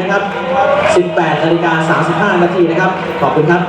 นะครับ 18นาฬิกา35 นาทีนะครับ ขอบคุณครับ